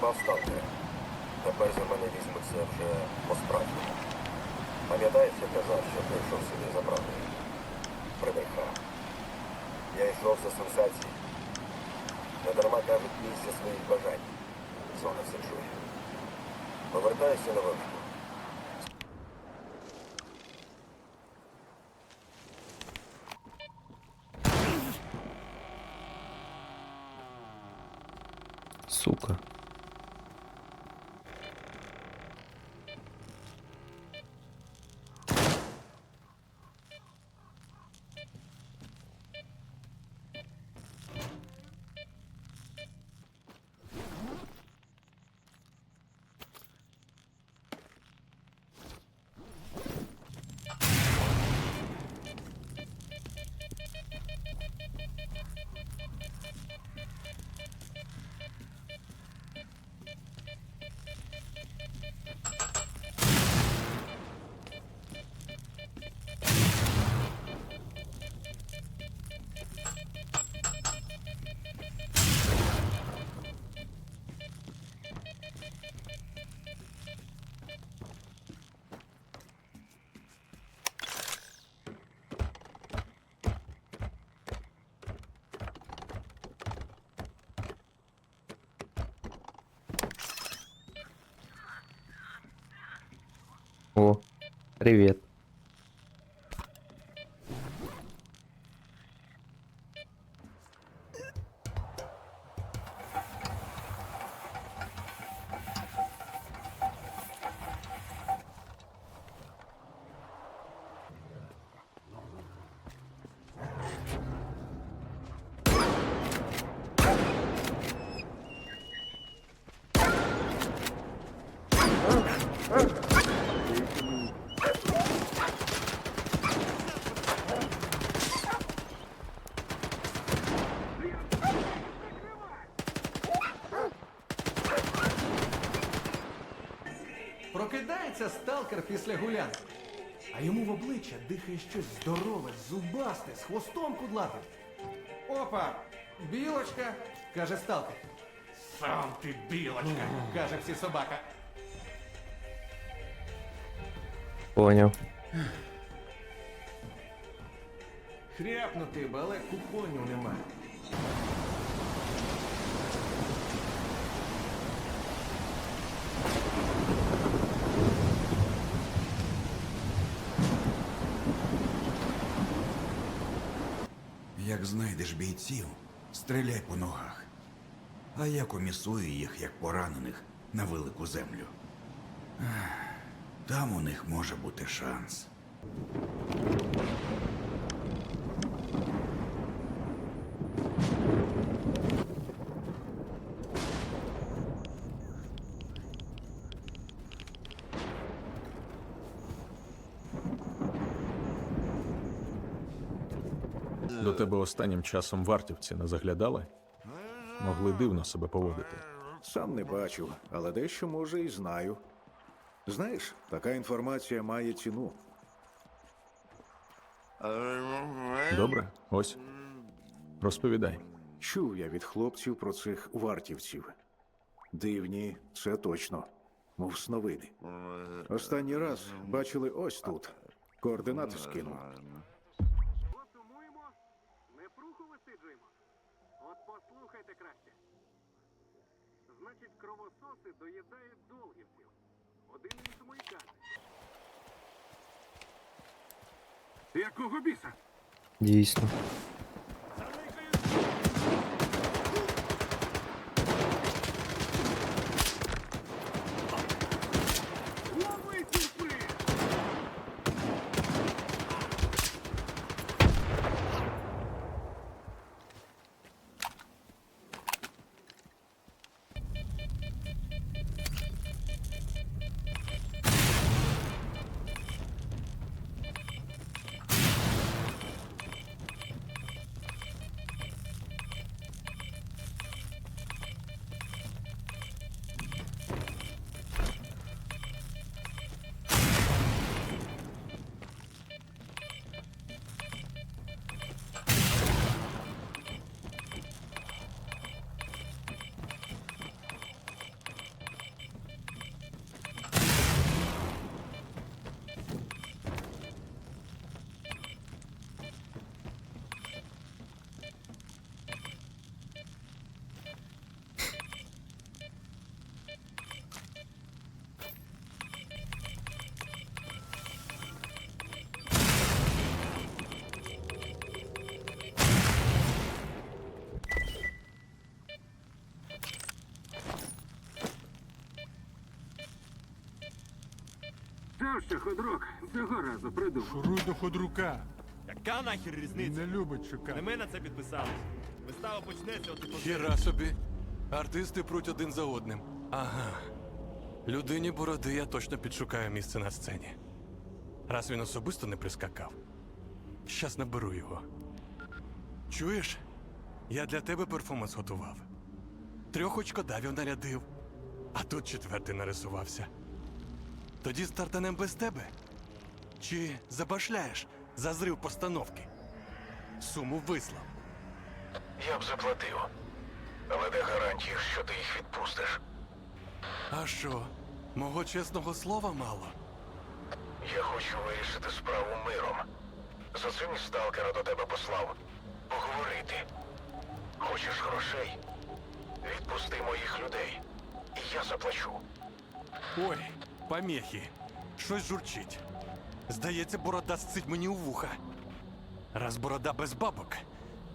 пропав сталкер. Тепер за мене візьмуться вже по-справжньому. Пам'ятаєш, я казав, що прийшов сюди за правдою? Прибрехав. Я йшов за сенсації. Не дарма кажуть місце своїх бажань. Зона все чує. Повертаюся на вишку. Сука. Привет. Прокидається сталкер після гулянки. А йому в обличчя дихає щось здорове, зубасте, з хвостом кудлатим. Опа! Білочка, каже сталкер. Сам ти білочка, каже всі собака. Понял. Хряпнути, але купонів немає. Знайдеш бійців, стріляй по ногах. А я комісую їх як поранених на велику землю. Там у них може бути шанс. До тебе останнім часом вартівці не заглядали? Могли дивно себе поводити. Сам не бачив, але дещо може і знаю. Знаєш, така інформація має ціну. Добре, ось. Розповідай. Чув я від хлопців про цих вартівців. Дивні, це точно, мов сновиди. Останній раз бачили ось тут. Координати скинув. Доїдають долгівців. Один іншому і. Якого біса? Дійсно. Що, ходрук, цього разу придумав. Шуруй до ходрука. Яка нахер різниця? Не любить Не шукати. ми на це підписались. Вистава почнеться, от і по- Хіра собі. Артисти пруть один за одним. Ага. Людині бороди я точно підшукаю місце на сцені. Раз він особисто не прискакав. Щас наберу його. Чуєш? Я для тебе перформанс готував. Трьох очкодавів нарядив, а тут четвертий нарисувався. Тоді стартанем без тебе? Чи забашляєш за зрив постановки? Суму вислав. Я б заплатив. Але де гарантії, що ти їх відпустиш? А що, мого чесного слова мало? Я хочу вирішити справу миром. За цим і сталкера до тебе послав. Поговорити. Хочеш грошей? Відпусти моїх людей. І я заплачу. Ой, помехи. Щось журчить. Здається, борода сцить мені у вуха. Раз борода без бабок,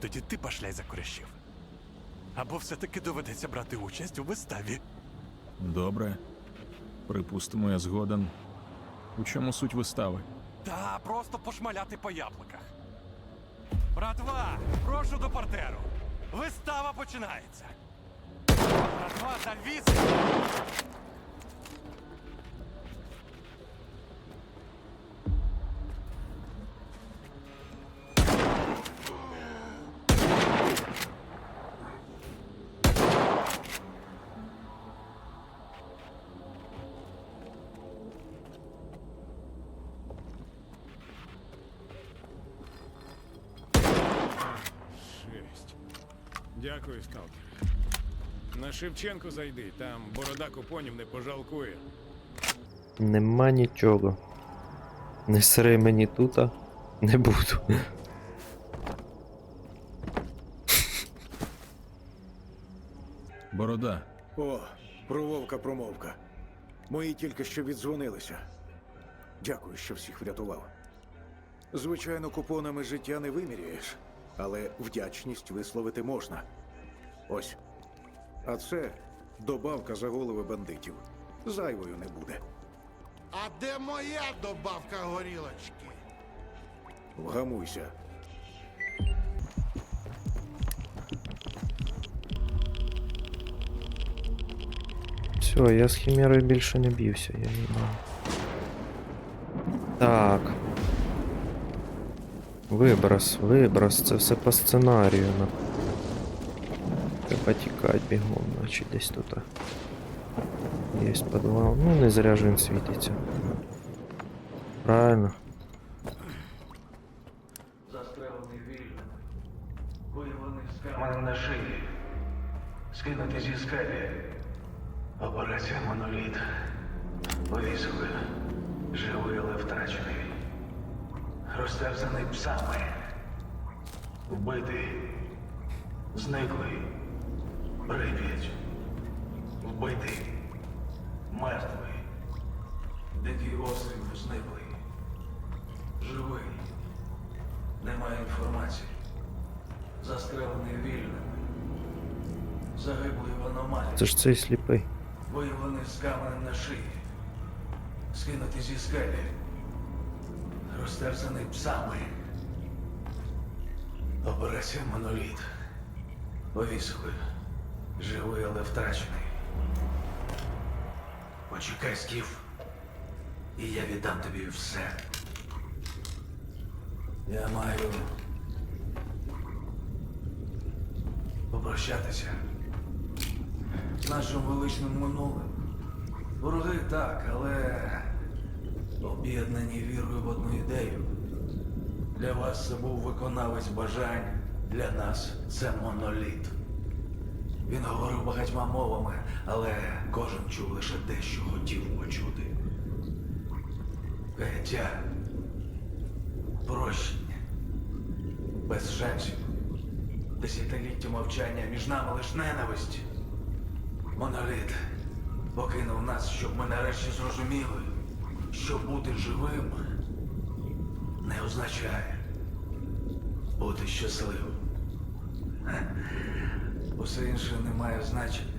тоді ти пошляй за корящів. Або все-таки доведеться брати участь у виставі. Добре. Припустимо, я згоден. У чому суть вистави? Та просто пошмаляти по яблуках. Братва, прошу до партеру. Вистава починається. Братва, завіс. Дякую, сталкер. На Шевченко зайди, там борода купонів не пожалкує. Нема нічого. Не сри мені тута. Не буду. Борода. О, про вовка промовка. Мої тільки що віддзвонилися. Дякую, що всіх врятував. Звичайно, купонами життя не виміряєш, але вдячність висловити можна. Ось. А це добавка за голови бандитів. Зайвою не буде. А де моя добавка горілочки? Вгамуйся. Все, я з хімерою більше не б'юся, я не знаю. Так. Виброс, виброс, це все по сценарію. На... Треба тікати бігом, наче десь тут. Є підвал. Ну, не зря ж він світиться. Правильно. Застрелений вільно. Виявлений з каменем на шиї. Скинути зі скелі. Операція моноліт. Повісили. Живий, але втрачений. Розтерзаний псами. Вбитий. Зниклий. Прип'ять. Вбитий. Мертвий. Дикий острів зниклий. Живий. Немає інформації. Застрелений вільним. Загиблий в аномалії. Це ж цей сліпий. Виявлений з каменем на шиї. Скинутий зі скелі. Розтерзаний псами. Операція моноліт. Повісили. Живий, але втрачений. Почекай, Скіф. І я віддам тобі все. Я маю попрощатися з нашим величним минулим. Вороги так, але об'єднані вірою в одну ідею. Для вас це був виконавець бажань, для нас це моноліт. Він говорив багатьма мовами, але кожен чув лише те, що хотів почути. Каяття, прощення, без шансів. Десятиліття мовчання між нами лиш ненависть. Моноліт покинув нас, щоб ми нарешті зрозуміли, що бути живим не означає бути щасливим. Усе інше не має значення.